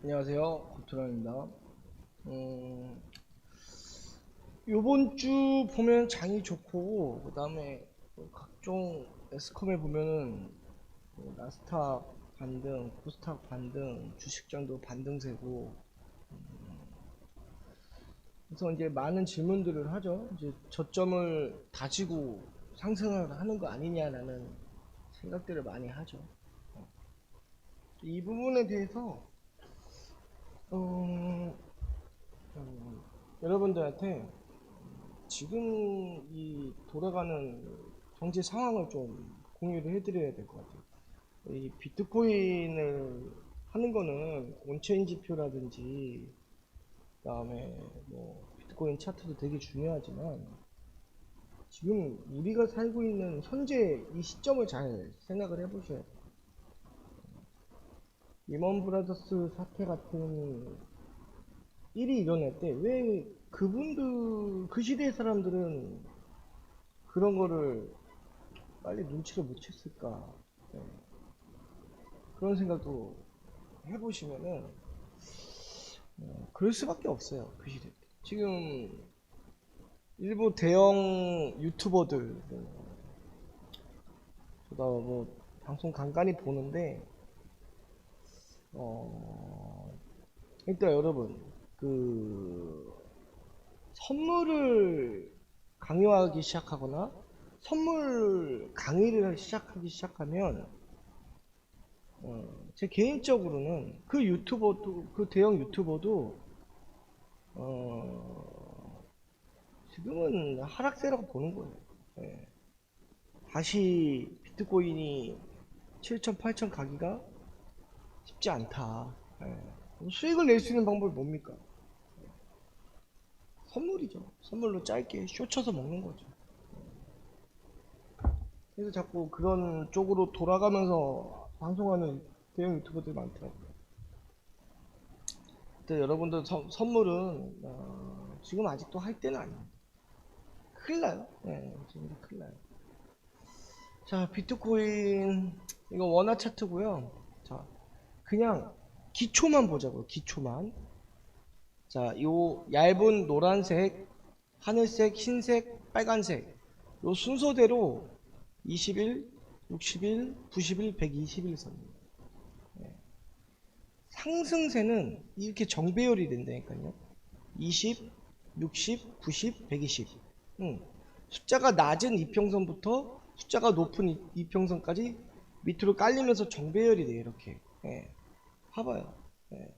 안녕하세요. 고트랑입니다. 음, 요번 주 보면 장이 좋고, 그 다음에 각종 에스컴에 보면은 뭐 나스닥 반등, 코스닥 반등, 주식장도 반등세고, 음, 그래서 이제 많은 질문들을 하죠. 이제 저점을 다지고 상승을 하는 거 아니냐라는 생각들을 많이 하죠. 이 부분에 대해서 어, 음, 여러분들한테 지금 이 돌아가는 경제 상황을 좀 공유를 해드려야 될 것 같아요. 이 비트코인을 하는 거는 온체인 지표라든지 그다음에 뭐 비트코인 차트도 되게 중요하지만 지금 우리가 살고 있는 현재 이 시점을 잘 생각을 해보셔야 돼요. 리먼 브라더스 사태 같은 일이 일어날 때 왜 그분들 그 시대의 사람들은 그런 거를 빨리 눈치를 못 챘을까 네. 그런 생각도 해보시면은 어, 그럴 수밖에 없어요 그 시대 때 지금 일부 대형 유튜버들 저도 뭐 방송 간간히 보는데 어, 일단 여러분, 그, 선물을 강요하기 시작하거나, 선물 강의를 시작하기 시작하면, 어, 제 개인적으로는 그 유튜버도, 그 대형 유튜버도, 어, 지금은 하락세라고 보는 거예요. 예. 다시 비트코인이 7천, 8천 가기가 쉽지 않다. 예. 수익을 낼 수 있는 방법이 뭡니까? 선물이죠. 선물로 짧게 쇼 쳐서 먹는 거죠. 그래서 자꾸 그런 쪽으로 돌아가면서 방송하는 대형 유튜버들이 많더라고요. 근데 여러분들 선- 선물은 어, 지금 아직도 할 때는 아니에요. 큰일 나요. 예, 지금 큰일 나요. 자, 비트코인 이거 원화 차트고요. 자, 그냥 기초만 보자고요. 기초만. 자, 요 얇은 노란색, 하늘색, 흰색, 빨간색 요 순서대로 21, 61, 91, 121 선입니다. 예. 상승세는 이렇게 정배열이 된다니까요. 20, 60, 90, 120. 음. 숫자가 낮은 이평선부터 숫자가 높은 이- 이평선까지 밑으로 깔리면서 정배열이 돼요. 이렇게. 예. 봐봐요. 예.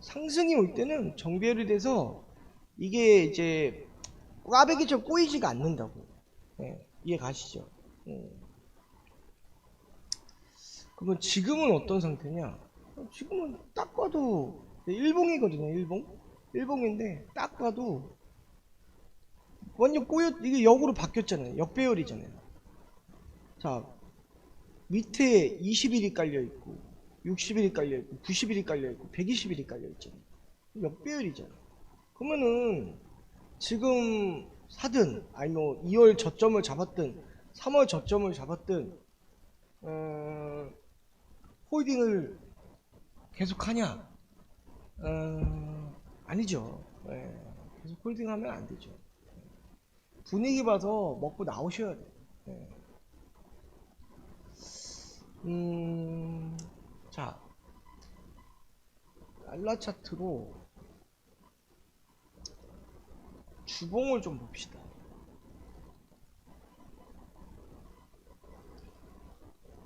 상승이 올 때는 정배열이 돼서 이게 이제 꽈배기처럼 꼬이지가 않는다고. 예. 이해 가시죠? 음. 그러면 지금은 어떤 상태냐? 어, 지금은 딱 봐도 일봉이거든요. 일봉. 일봉인데 딱 봐도 완전 꼬여 이게 역으로 바뀌었잖아요. 역배열이잖아요. 자 밑에 20일이 깔려 있고 60일이 깔려 있고 90일이 깔려 있고 120일이 깔려 있잖아요. 역배열이잖아. 그러면은 지금 사든 아니 뭐 2월 저점을 잡았든 3월 저점을 잡았든 어, 홀딩을 계속하냐? 어, 아니죠. 예, 계속 홀딩하면 안 되죠. 분위기 봐서 먹고 나오셔야 돼요. 예. 음, 자, 달러 차트로 주봉을 좀 봅시다.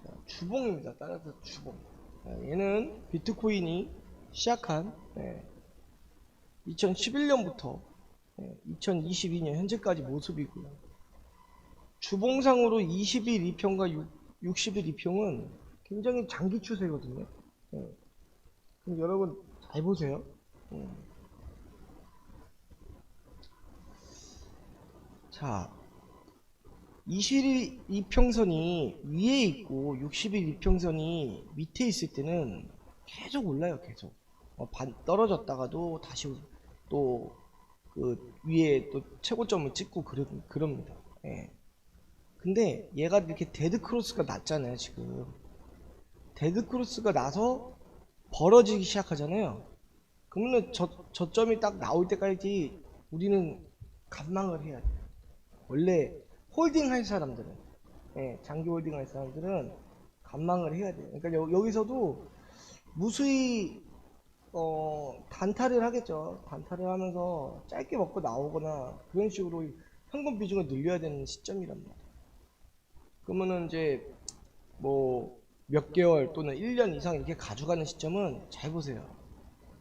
자, 주봉입니다. 따라서 주봉. 자, 얘는 비트코인이 시작한 2011년부터 2022년 현재까지 모습이고요. 주봉상으로 20일 2평과 60일 2평은 굉장히 장기 추세거든요. 예. 그럼 여러분 잘 보세요. 음. 자, 20일 이평선이 위에 있고 60일 이평선이 밑에 있을 때는 계속 올라요, 계속. 어, 반 떨어졌다가도 다시 또 그 위에 또 최고점을 찍고 그러, 그럽니다. 예. 근데 얘가 이렇게 데드 크로스가 났잖아요, 지금. 데드 크로스가 나서 벌어지기 시작하잖아요. 그러면 저, 저점이 딱 나올 때까지 우리는 감망을 해야 돼요. 원래 홀딩 할 사람들은, 예, 장기 홀딩 할 사람들은 감망을 해야 돼요. 그러니까 여, 여기서도 무수히 어, 단타를 하겠죠. 단타를 하면서 짧게 먹고 나오거나 그런 식으로 현금 비중을 늘려야 되는 시점이란 말이에요. 그러면은 이제 뭐 몇 개월 또는 1년 이상 이렇게 가져가는 시점은 잘 보세요.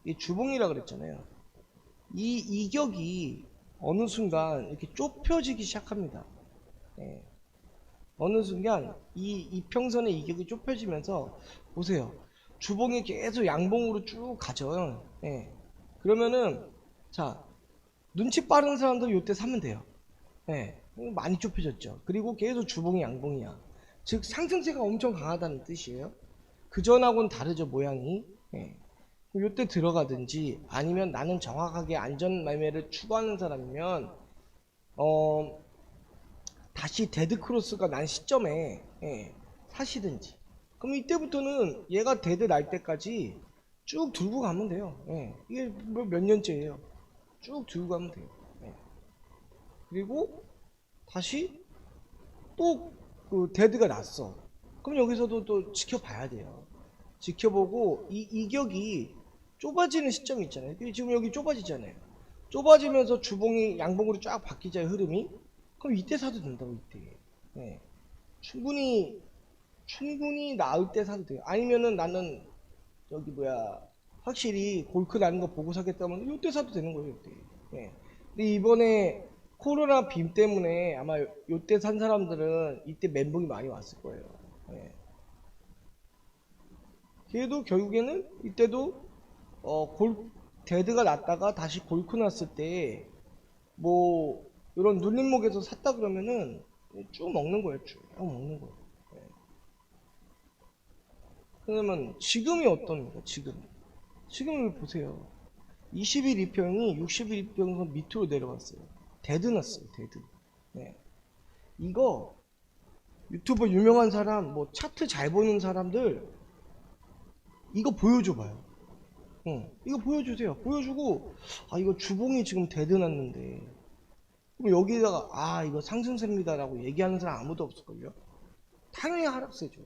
이 주봉이라 그랬잖아요. 이 이격이 어느 순간 이렇게 좁혀지기 시작합니다. 예. 어느 순간 이 이평선의 이격이 좁혀지면서 보세요. 주봉이 계속 양봉으로 쭉 가죠. 예. 그러면은 자 눈치 빠른 사람들 이때 사면 돼요. 예. 많이 좁혀졌죠. 그리고 계속 주봉이 양봉이야. 즉 상승세가 엄청 강하다는 뜻이에요. 그 전하고는 다르죠 모양이. 예. 이때 들어가든지 아니면 나는 정확하게 안전 매매를 추구하는 사람이면 어 다시 데드 크로스가 난 시점에 예, 사시든지. 그럼 이때부터는 얘가 데드 날 때까지 쭉 들고 가면 돼요. 예. 이게 뭐몇 년째예요. 쭉 들고 가면 돼요. 예. 그리고 다시 또 그 데드가 났어. 그럼 여기서도 또 지켜봐야 돼요. 지켜보고 이 이격이 좁아지는 시점이 있잖아요. 지금 여기 좁아지잖아요. 좁아지면서 주봉이 양봉으로 쫙 바뀌잖아요. 흐름이. 그럼 이때 사도 된다고 이때. 예. 충분히 충분히 나을 때 사도 돼요. 아니면은 나는 여기 뭐야 확실히 골크 나는 거 보고 사겠다면 이때 사도 되는 거예요. 이때. 예. 근데 이번에 코로나 빔 때문에 아마 요때 산 사람들은 이때 멘붕이 많이 왔을 거예요. 예. 걔도 결국에는 이때도 어, 골, 데드가 났다가 다시 골크 났을 때 뭐 이런 눌림목에서 샀다 그러면은 쭉 먹는 거예요. 쭉 먹는 거예요. 예. 그러면 지금이 어떻습니까? 지금 지금을 보세요. 20일 2평이 60일 2평선 밑으로 내려갔어요. 데드 났어요. 데드. 네. 이거 유튜버 유명한 사람, 뭐 차트 잘 보는 사람들 이거 보여줘봐요. 응, 이거 보여주세요. 보여주고 아 이거 주봉이 지금 데드 났는데 그럼 여기다가 아 이거 상승세입니다라고 얘기하는 사람 아무도 없을걸요? 당연히 하락세죠.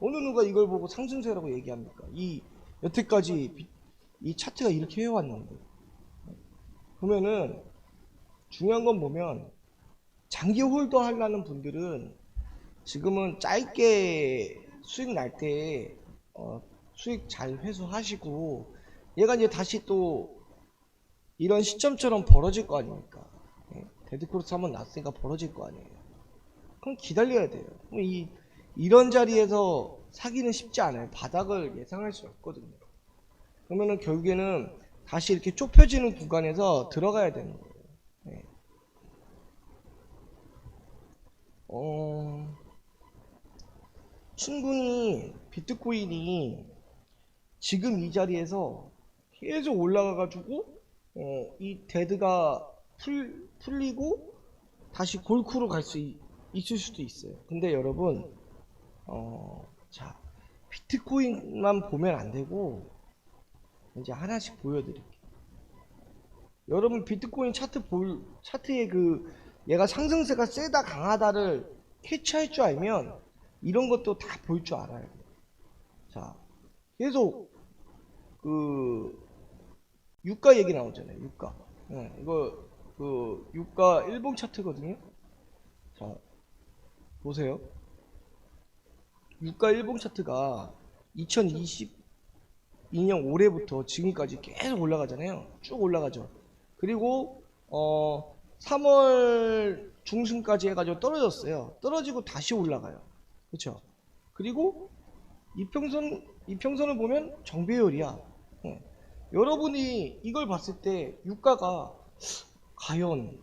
어느 누가 이걸 보고 상승세라고 얘기합니까? 이 여태까지 비- 이 차트가 이렇게 해왔는데 그러면은 중요한 건 보면 장기 홀더 하려는 분들은 지금은 짧게 수익 날 때 어, 수익 잘 회수하시고 얘가 이제 다시 또 이런 시점처럼 벌어질 거 아닙니까? 예? 데드크로스 한번 났으니까 벌어질 거 아니에요. 그럼 기다려야 돼요. 그럼 이 이런 자리에서 사기는 쉽지 않아요. 바닥을 예상할 수 없거든요. 그러면은 결국에는 다시 이렇게 좁혀지는 구간에서 들어가야 되는 거예요. 예. 어, 충분히 비트코인이 지금 이 자리에서 계속 올라가가지고 어, 이 데드가 풀, 풀리고 다시 골크로 갈 수 있을 수도 있어요. 근데 여러분, 어, 자, 비트코인만 보면 안 되고 이제 하나씩 보여드릴게요. 여러분 비트코인 차트 볼 차트에 그 얘가 상승세가 세다 강하다를 캐치할 줄 알면 이런 것도 다 볼 줄 알아요. 자, 계속 그 유가 얘기 나오잖아요. 유가. 예, 이거 그 유가 일봉 차트거든요. 자, 보세요. 유가 일봉 차트가 2022년 올해부터 지금까지 계속 올라가잖아요. 쭉 올라가죠. 그리고 어 3월 중순까지 해가지고 떨어졌어요. 떨어지고 다시 올라가요. 그렇죠? 그리고 이평선 이평선을 보면 정배열이야. 예. 여러분이 이걸 봤을 때 유가가 과연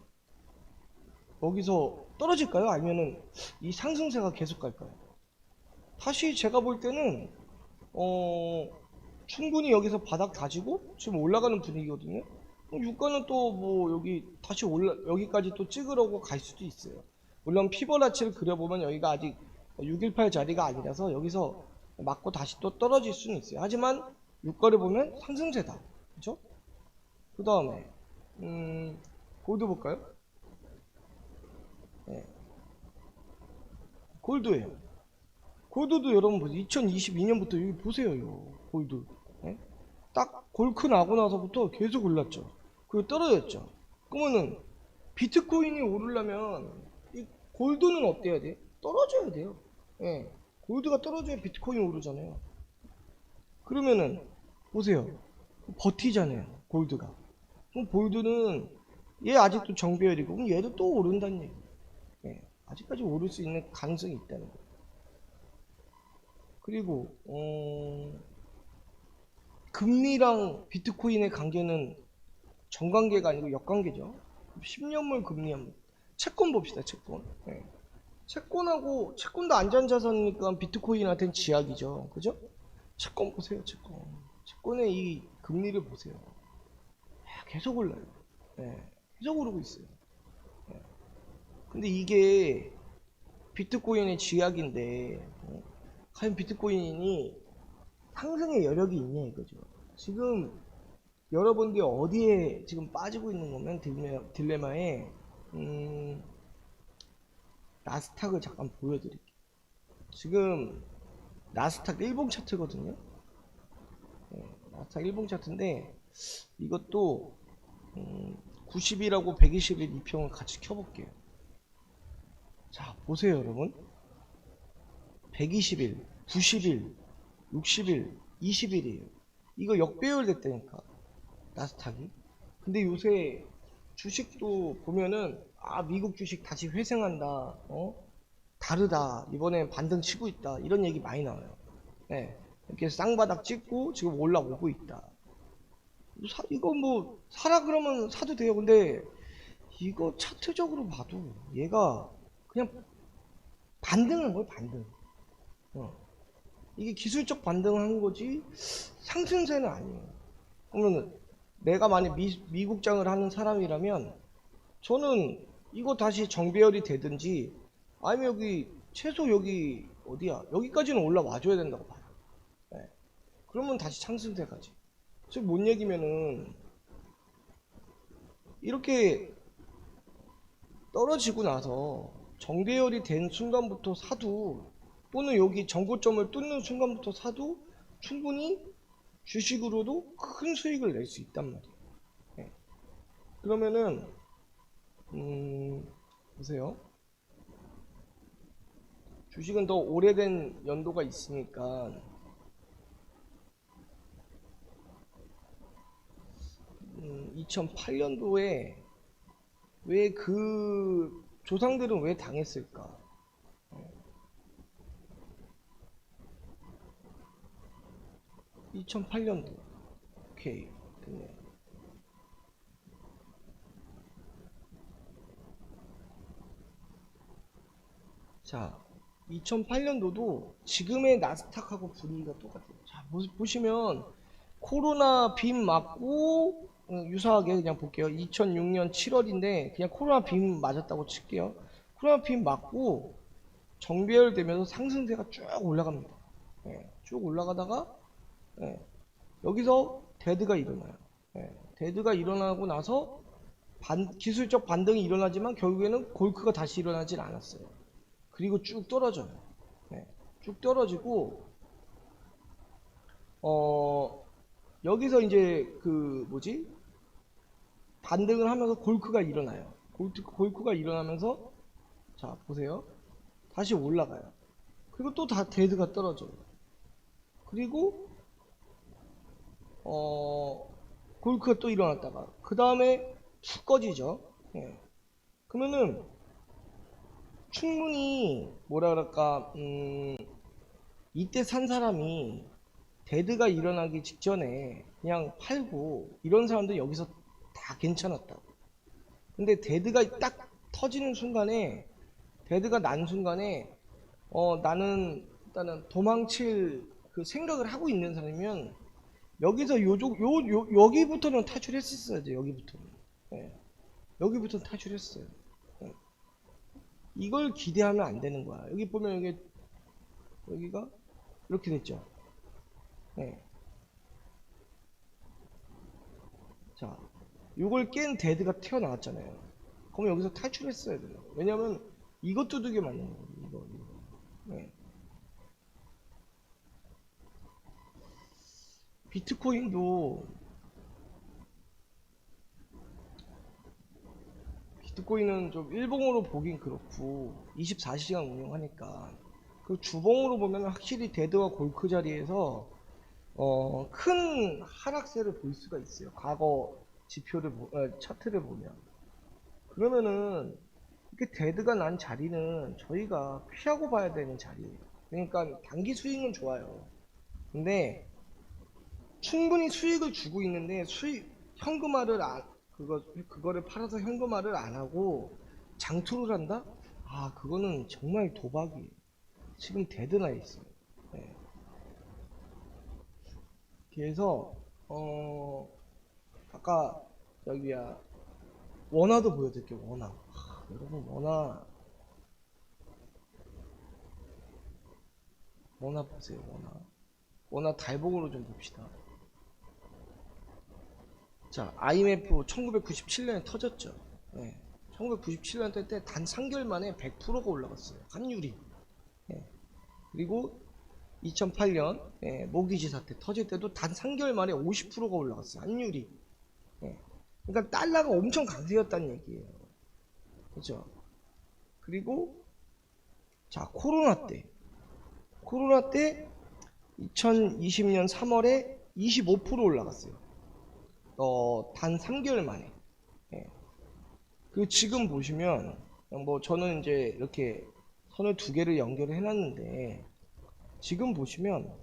여기서 떨어질까요? 아니면은 이 상승세가 계속 갈까요? 다시 제가 볼 때는 어 충분히 여기서 바닥 다지고 지금 올라가는 분위기거든요. 어, 유가는 또 뭐 여기 다시 올라 여기까지 또 찍으려고 갈 수도 있어요. 물론 피보나치를 그려보면 여기가 아직 618 자리가 아니라서 여기서 맞고 다시 또 떨어질 수는 있어요. 하지만 유가를 보면 상승세다. 그죠? 그 다음에, 음, 골드 볼까요? 네. 골드예요. 골드도 여러분 보세요. 2022년부터 여기 보세요. 요 골드. 예? 딱 골크 나고 나서부터 계속 올랐죠. 그리고 떨어졌죠. 그러면은 비트코인이 오르려면 이 골드는 어때야 돼? 떨어져야 돼요. 예. 골드가 떨어져야 비트코인이 오르잖아요. 그러면은 보세요. 버티잖아요. 골드가. 그럼 골드는 얘 아직도 정배열이고 그럼 얘도 또 오른다는 얘기. 예. 아직까지 오를 수 있는 가능성이 있다는 거. 그리고 어, 금리랑 비트코인의 관계는 정관계가 아니고 역관계죠. 10년물 금리 한번 채권 봅시다. 채권. 예. 채권하고 채권도 안전자산이니까 비트코인한테는 지약이죠. 그죠? 채권 보세요. 채권. 채권의 이 금리를 보세요. 야, 계속 올라요. 예. 계속 오르고 있어요. 예. 근데 이게 비트코인의 지약인데 어, 과연 비트코인이 상승의 여력이 있냐 이거죠. 지금 여러분들이 어디에 지금 빠지고 있는 거면 딜레마, 딜레마에 음, 나스닥을 잠깐 보여드릴게요. 지금 나스닥 일봉 차트거든요. 네, 나스닥 일봉 차트인데 이것도 음, 90일하고 120일 이평을 같이 켜볼게요. 자 보세요 여러분. 120일, 90일, 60일, 20일이에요. 이거 역배열 됐다니까. 나스닥이. 근데 요새 주식도 보면은 아 미국 주식 다시 회생한다. 어? 다르다. 이번엔 반등 치고 있다. 이런 얘기 많이 나와요. 예. 이렇게 쌍바닥 찍고 지금 올라오고 있다. 사- 이거 뭐 사라 그러면 사도 돼요. 근데 이거 차트적으로 봐도 얘가 그냥 반등한 거예요. 반등. 어. 이게 기술적 반등을 한 거지 상승세는 아니에요. 그러면 내가 만약 미, 미국장을 하는 사람이라면 저는 이거 다시 정배열이 되든지 아니면 여기 최소 여기 어디야 여기까지는 올라와 줘야 된다고 봐요. 네. 그러면 다시 상승세 가지. 즉뭔 얘기면은 이렇게 떨어지고 나서 정배열이 된 순간부터 사도 또는 여기 정고점을 뚫는 순간부터 사도 충분히 주식으로도 큰 수익을 낼 수 있단 말이에요. 예. 그러면은 음, 보세요. 주식은 더 오래된 연도가 있으니까 음, 2008년도에 왜 그 조상들은 왜 당했을까? 2008년도. 오케이. 됐네. 자, 2008년도도 지금의 나스닥하고 분위기가 똑같아요. 자, 보- 보시면 코로나 빔 맞고 어, 유사하게 그냥 볼게요. 2006년 7월인데 그냥 코로나 빔 맞았다고 칠게요. 코로나 빔 맞고 정배열되면서 상승세가 쭉 올라갑니다. 예, 쭉 올라가다가 예, 여기서 데드가 일어나요. 예, 데드가 일어나고 나서 반- 기술적 반등이 일어나지만 결국에는 골크가 다시 일어나질 않았어요. 그리고 쭉 떨어져요. 예, 쭉 떨어지고 어 여기서 이제 그 뭐지 반등을 하면서 골크가 일어나요. 골트, 골크가 일어나면서 자 보세요. 다시 올라가요. 그리고 또 다 데드가 떨어져요. 그리고 어, 골크가 또 일어났다가, 그 다음에 툭 꺼지죠. 예. 그러면은, 충분히, 뭐라 그럴까, 음, 이때 산 사람이, 데드가 일어나기 직전에 그냥 팔고, 이런 사람들 여기서 다 괜찮았다고. 근데 데드가 딱 터지는 순간에, 데드가 난 순간에, 어, 나는, 일단은 도망칠 그 생각을 하고 있는 사람이면, 여기서 요쪽 요, 요 여기부터는 탈출했었어야죠. 여기부터는. 예. 여기부터는 탈출했어요. 예. 이걸 기대하면 안 되는 거야. 여기 보면 여기 여기가 이렇게 됐죠. 예. 자, 이걸 깬 데드가 튀어나왔잖아요. 그럼 여기서 탈출했어야 돼요. 왜냐면 이것 두들겨 맞는 거예요. 이거, 이거. 네. 비트코인도 비트코인은 좀 일봉으로 보긴 그렇고 24시간 운영하니까 그 주봉으로 보면 확실히 데드와 골크 자리에서 어, 큰 하락세를 볼 수가 있어요. 과거 지표를 보, 어, 차트를 보면 그러면은 이렇게 데드가 난 자리는 저희가 피하고 봐야 되는 자리예요. 그러니까 단기 수익은 좋아요. 근데 충분히 수익을 주고 있는데 수익 현금화를 안 그거 그거를 팔아서 현금화를 안 하고 장투를 한다? 아 그거는 정말 도박이에요. 지금 데드나 있어요. 네. 그래서 어 아까 여기야 원화도 보여드릴게요. 원화. 하, 여러분 원화 원화 보세요. 원화. 원화 달봉으로 좀 봅시다. 자, IMF 1997년에 터졌죠. 네. 1997년 때 단 3개월 만에 100%가 올라갔어요. 환율이. 예. 그리고 2008년 예, 모기지 사태 터질 때도 단 3개월 만에 50%가 올라갔어요. 환율이. 예. 그러니까 달러가 엄청 강세였다는 얘기예요. 그죠? 그리고 자, 코로나 때. 코로나 때 2020년 3월에 25% 올라갔어요. 어, 단 3개월 만에. 예. 그 지금 보시면 뭐 저는 이제 이렇게 선을 두 개를 연결을 해놨는데 지금 보시면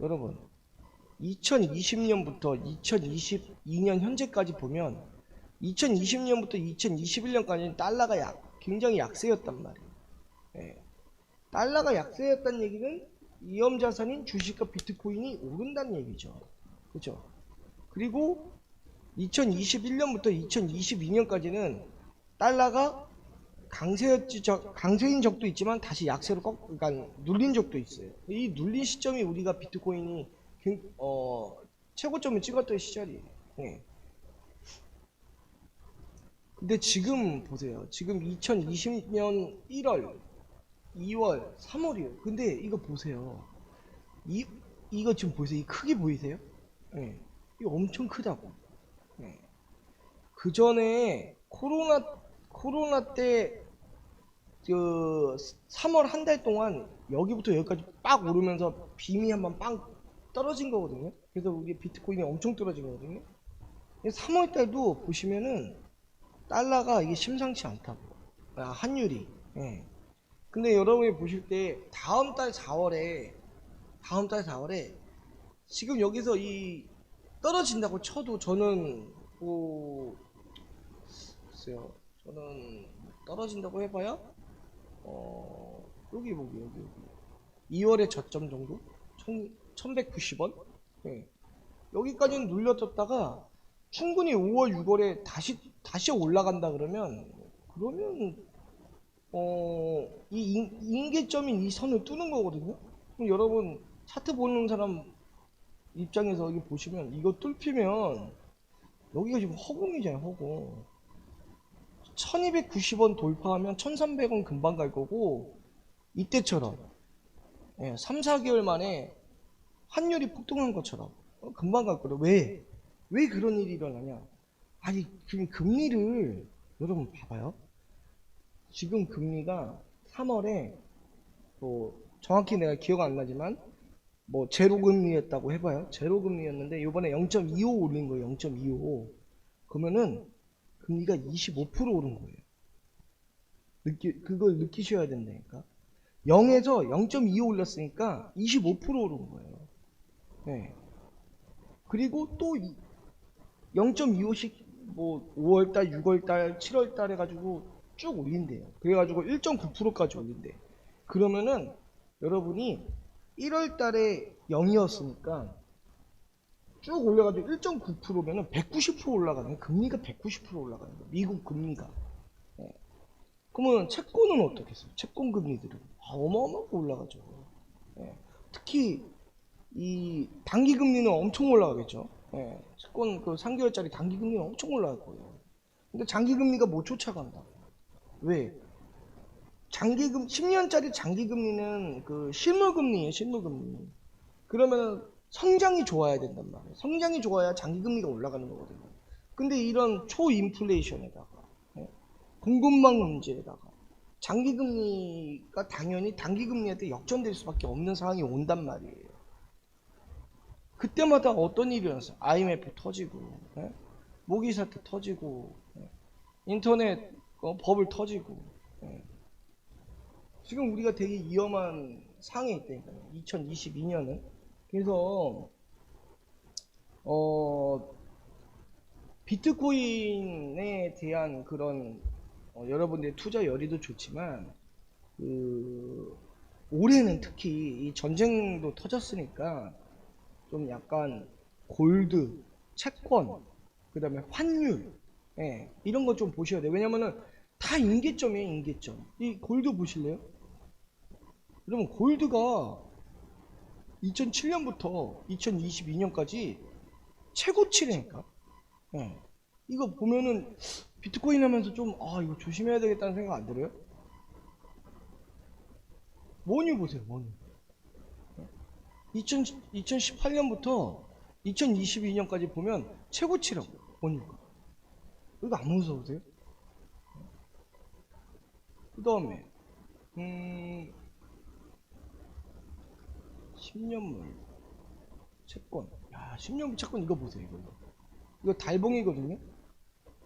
여러분 2020년부터 2022년 현재까지 보면 2020년부터 2021년까지는 달러가 약, 굉장히 약세였단 말이에요. 예. 달러가 약세였다는 얘기는 위험자산인 주식과 비트코인이 오른다는 얘기죠. 그죠? 그리고 2021년부터 2022년까지는 달러가 강세였지, 저- 강세인 적도 있지만 다시 약세로 꺾, 그러니까 눌린 적도 있어요. 이 눌린 시점이 우리가 비트코인이 굉- 어, 최고점을 찍었던 시절이에요. 예. 근데 지금 보세요. 지금 2020년 1월, 2월, 3월이에요. 근데 이거 보세요. 이, 이거 지금 보이세요? 이 크기 보이세요? 예. 이거 엄청 크다고. 예. 그 전에 코로나 코로나 때 그 3월 한 달 동안 여기부터 여기까지 빡 오르면서 빔이 한번 빵 떨어진 거거든요. 그래서 우리 비트코인이 엄청 떨어진 거거든요. 3월 달도 보시면은 달러가 이게 심상치 않다고. 아, 환율이. 예. 근데 여러분이 보실 때 다음 달 4월에 다음 달 4월에 지금 여기서 이 떨어진다고 쳐도 저는 뭐 글쎄요. 저는 떨어진다고 해봐야 어 여기 보기 여기 여기. 2월의 저점 정도? 1190원? 네. 여기까지는 눌려졌다가 충분히 5월 6월에 다시 다시 올라간다 그러면 그러면 어이 인계점인 이 선을 뚫는 거거든요. 그럼 여러분 차트 보는 사람 입장에서 여기 보시면 이거 뚫히면 여기가 지금 허공이잖아요 허공. 1290원 돌파하면 1300원 금방 갈 거고 이때처럼 예, 3, 4개월 만에 환율이 폭등한 것처럼 어, 금방 갈 거예요. 왜? 왜 그런 일이 일어나냐? 아니 지금 금리를 여러분 봐봐요. 지금 금리가 3월에 뭐 정확히 내가 기억 안 나지만 뭐 제로 금리였다고 해봐요. 제로 금리였는데 이번에 0.25 올린 거예요. 0.25. 그러면은 금리가 25% 오른 거예요. 느끼 그걸 느끼셔야 된다니까. 0에서 0.25 올렸으니까 25% 오른 거예요. 네. 그리고 또 0.25씩 뭐 5월달, 6월달, 7월달 해가지고 쭉 올린대요. 그래가지고 1.9%까지 올린대. 그러면은 여러분이 1월 달에 0이었으니까 쭉 올려가지고 1.9%면은 190% 올라가는. 금리가 190% 올라가는 거예요. 미국 금리가. 예. 그러면 채권은 어떻겠어요? 채권 금리들은 아, 어마어마하게 올라가죠. 예. 특히 이 단기 금리는 엄청 올라가겠죠. 예, 채권 그 3개월짜리 단기 금리는 엄청 올라갈 거예요. 근데 장기 금리가 못 쫓아간다. 왜? 장기금 10년짜리 장기 금리는 그 실물 금리예요, 실물 금리. 그러면 성장이 좋아야 된단 말이에요. 성장이 좋아야 장기 금리가 올라가는 거거든요. 근데 이런 초인플레이션에다가 예, 공급망 문제에다가 장기 금리가 당연히 단기 금리한테 역전될 수밖에 없는 상황이 온단 말이에요. 그때마다 어떤 일이 일어났어요? IMF 터지고, 예? 모기 사태 터지고, 예? 인터넷 어, 버블 터지고. 예. 지금 우리가 되게 위험한 상황에 있다니까요. 2022년은. 그래서 어 비트코인에 대한 그런 어, 여러분들의 투자 열의도 좋지만 그 올해는 특히 이 전쟁도 터졌으니까 좀 약간 골드, 채권, 그 다음에 환율, 예, 이런 거 좀 보셔야 돼요. 왜냐면은 다 임계점이에요, 임계점. 이 골드 보실래요? 여러분 골드가 2007년부터 2022년까지 최고치라니까. 예. 이거 보면은 비트코인 하면서 좀 아 이거 조심해야 되겠다는 생각 안 들어요? 원유 보세요, 원유. 2000, 2018년부터 2022년까지 보면 최고치라고 원유가. 이거 안 무서우세요? 그 다음에 음 10년물 채권. 야 10년물 채권 이거 보세요 이거. 이거 달봉이거든요?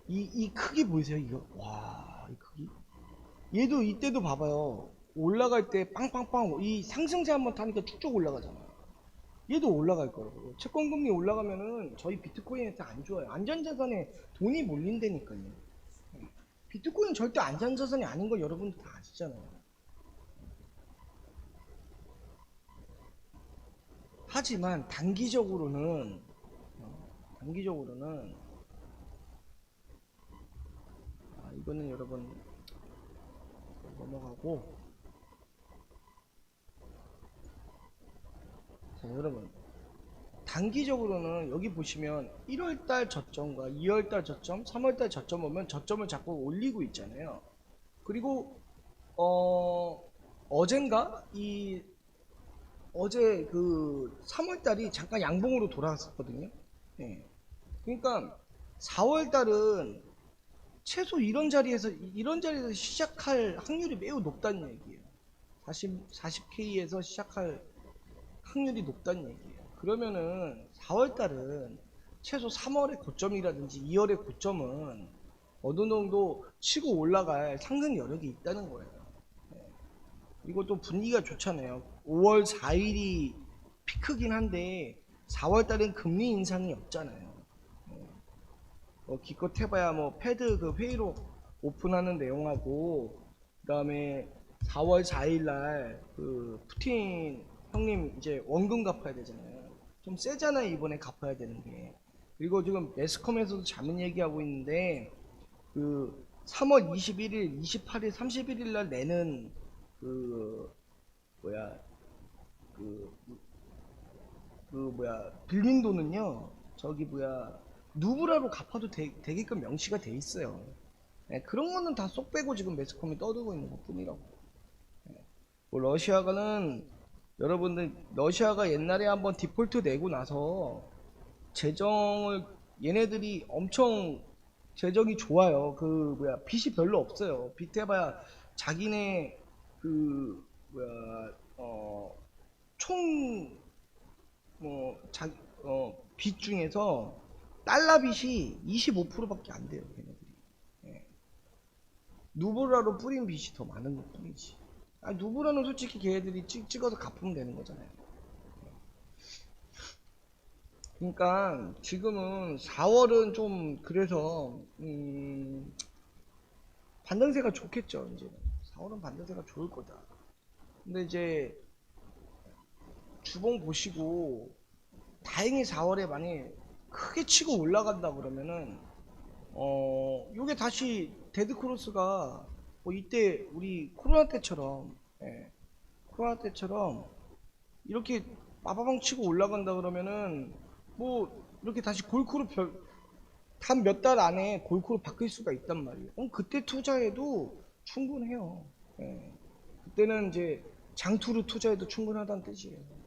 이, 이 크기 보이세요 이거? 와 이 크기? 얘도 이때도 봐봐요. 올라갈 때 빵빵빵 이 상승세 한번 타니까 쭉쭉 올라가잖아 얘도 올라갈 거라고 채권 금리 올라가면은 저희 비트코인한테 안 좋아요. 안전자산에 돈이 몰린다니까요. 비트코인 절대 안전자산이 아닌 거 여러분들 다 아시잖아요 하지만 단기적으로는 어, 단기적으로는 아, 이거는 여러분 넘어가고 자 여러분 단기적으로는 여기 보시면 1월달 저점과 2월달 저점, 3월달 저점 보면 저점을 자꾸 올리고 있잖아요. 그리고 어 어젠가 이 어제 그 3월 달이 잠깐 양봉으로 돌아왔었거든요. 예. 그러니까 4월 달은 최소 이런 자리에서 이런 자리에서 시작할 확률이 매우 높다는 얘기예요. 40 40K에서 시작할 확률이 높다는 얘기예요. 그러면은 4월 달은 최소 3월의 고점이라든지 2월의 고점은 어느 정도 치고 올라갈 상승 여력이 있다는 거예요. 그리고 또 분위기가 좋잖아요. 5월 4일이 피크긴 한데 4월 달엔 금리 인상이 없잖아요. 어, 기껏 해봐야 뭐 패드 그 회의로 오픈하는 내용하고 그다음에 4월 4일 날그 푸틴 형님 이제 원금 갚아야 되잖아요. 좀 세잖아요 이번에 갚아야 되는 게. 그리고 지금 매스컴에서도 자문 얘기하고 있는데 그 3월 21일, 28일, 31일 날 내는 그 뭐야 그, 그 뭐야 빌린 돈은요 저기 뭐야 누브라로 갚아도 되, 되게끔 명시가 돼 있어요. 네, 그런 거는 다 쏙 빼고 지금 매스컴이 떠들고 있는 것 뿐이라고. 네. 뭐 러시아가는 여러분들 러시아가 옛날에 한번 디폴트 내고 나서 재정을 얘네들이 엄청 재정이 좋아요. 그 뭐야 빚이 별로 없어요. 빚 해봐야 자기네 그 뭐야 어 총뭐자어빚 중에서 달러 빚이 25%밖에 안 돼요. 걔네들이. 예. 누브라로 뿌린 빚이 더 많은 것 뿐이지. 아 누브라는 솔직히 걔네들이 찍, 찍어서 갚으면 되는 거잖아요. 그러니까 지금은 4월은 좀 그래서 음 반등세가 좋겠죠 이제 4월은 반등세가 좋을 거다 근데 이제 주봉 보시고 다행히 4월에 만약에 크게 치고 올라간다 그러면은 어 요게 다시 데드 크로스가 뭐 이때 우리 코로나 때처럼 예, 코로나 때처럼 이렇게 빠바방 치고 올라간다 그러면은 뭐 이렇게 다시 골크로 별, 단몇 달 안에 골크로 바뀔 수가 있단 말이에요. 그럼 그때 투자해도 충분해요. 예. 그때는 이제 장투로 투자해도 충분하다는 뜻이에요.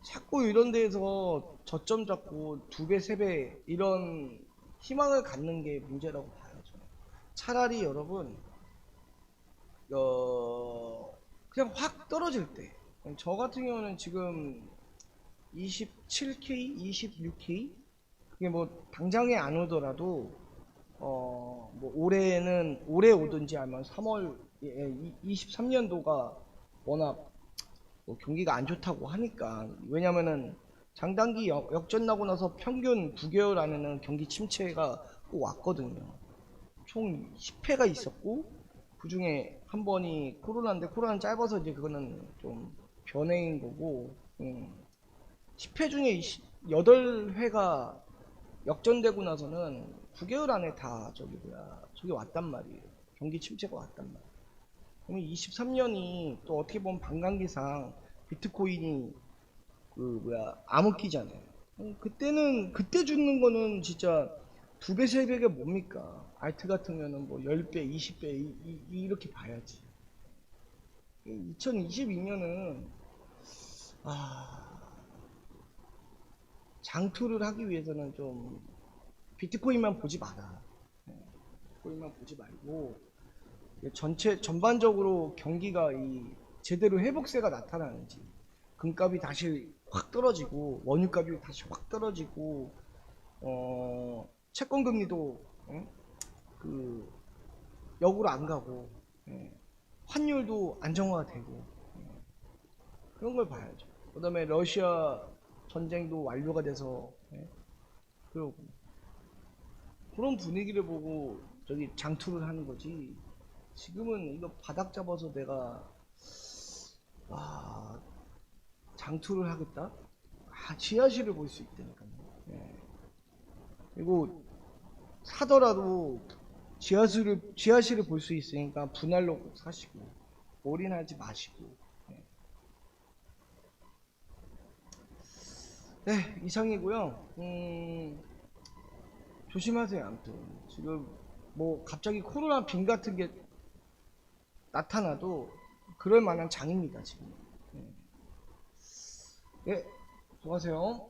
예. 자꾸 이런 데에서 저점 잡고 두 배, 세 배 이런 희망을 갖는 게 문제라고 봐야죠. 차라리 여러분, 어, 그냥 확 떨어질 때. 저 같은 경우는 지금 27K, 26K? 그게 뭐 당장에 안 오더라도 어, 뭐 올해는 올해 오든지 아니면 3월 23년도가 워낙 뭐 경기가 안 좋다고 하니까 왜냐면은 장단기 역- 역전 나고 나서 평균 9개월 안에는 경기 침체가 꼭 왔거든요. 총 10회가 있었고 그 중에 한 번이 코로나인데 코로나는 짧아서 이제 그거는 좀 변해인 거고 음. 10회 중에 8회가 역전되고 나서는 9개월 안에 다 저기 뭐야 저기 왔단 말이에요. 경기 침체가 왔단 말이에요. 그러면 23년이 또 어떻게 보면 반감기상 비트코인이 그 뭐야 암흑기잖아요. 음, 그때는 그때 죽는 거는 진짜 두 배, 세 배가 뭡니까? 알트 같으면은 뭐 10배, 20배 이, 이, 렇게 봐야지. 2022년은 아 장투를 하기 위해서는 좀 비트코인만 보지 마라. 네, 비트코인만 보지 말고 전체 전반적으로 경기가 이 제대로 회복세가 나타나는지 금값이 다시 확 떨어지고 원유값이 다시 확 떨어지고 어 채권 금리도 응? 그 역으로 안 가고 예, 환율도 안정화가 되고 예, 그런 걸 봐야죠. 그다음에 러시아 전쟁도 완료가 돼서 예, 그러고 그런 분위기를 보고 저기 장투를 하는 거지. 지금은 이거 바닥 잡아서 내가 아 장투를 하겠다? 아 지하실을 볼 수 있다니까요. 예. 그리고 사더라도 지하실을 지하실을 볼 수 있으니까 분할로 꼭 사시고 올인하지 마시고. 예. 네 이상이고요. 음, 조심하세요. 아무튼 지금 뭐 갑자기 코로나 빈 같은 게 나타나도 그럴 만한 장입니다 지금. 예, 네, 수고하세요.